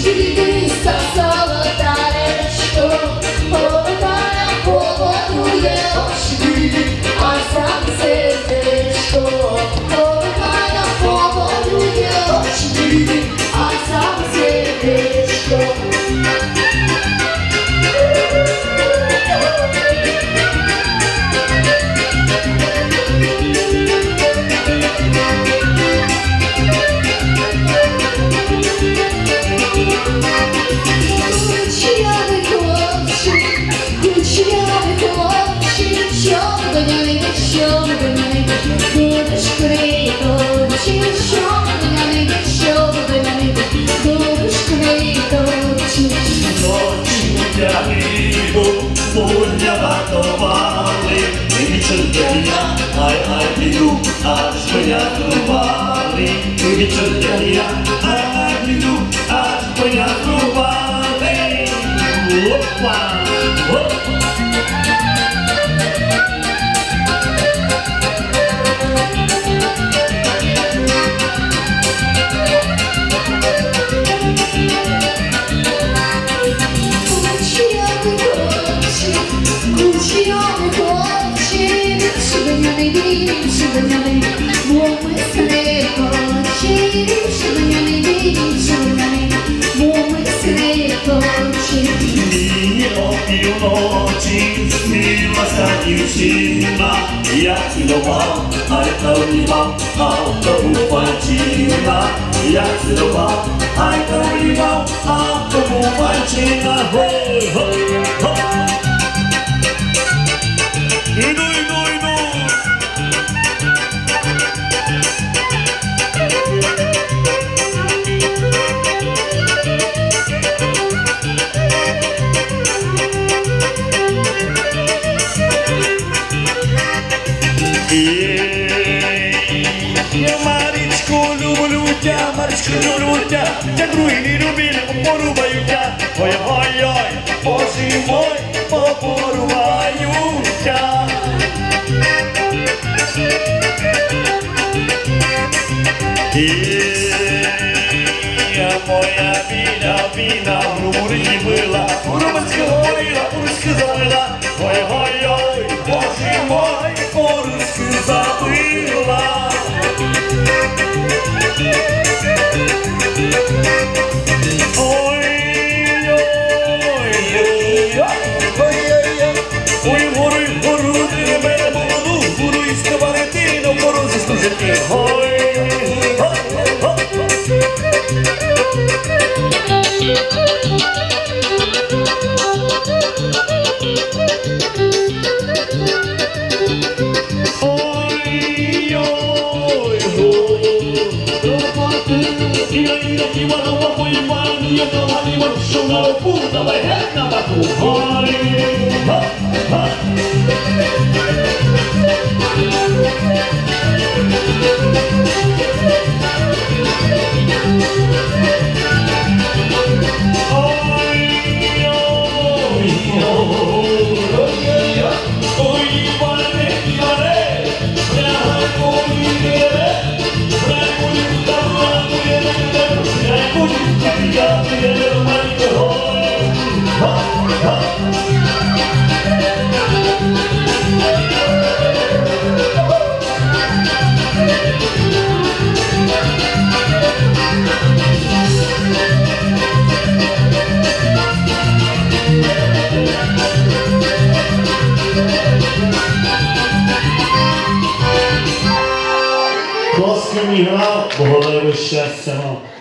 Thank you. Вартували, вічерня, ай ай біду, аж пояснували, вічерня, ай ай біду, аж пояснували. дым, шибаняный, момыслы хлопчик, шибаняный дым, шибаняний, момыслы хлопчик. Нині о півночі смілася дівчина, я цілував, ай та обнімав, а тому панчина, я цілував, ай та обнімав, а тому панчина, гой, гой, гой. Тя, Марічку люблю тя, тя другі не любили, порубаю. Ой, ой, ой, боже мой, попорубаюся. моя біля біля в румурі била, румунська говорила, по-руськи що на легенда на баку. Коском грав, голови щастя. Місяць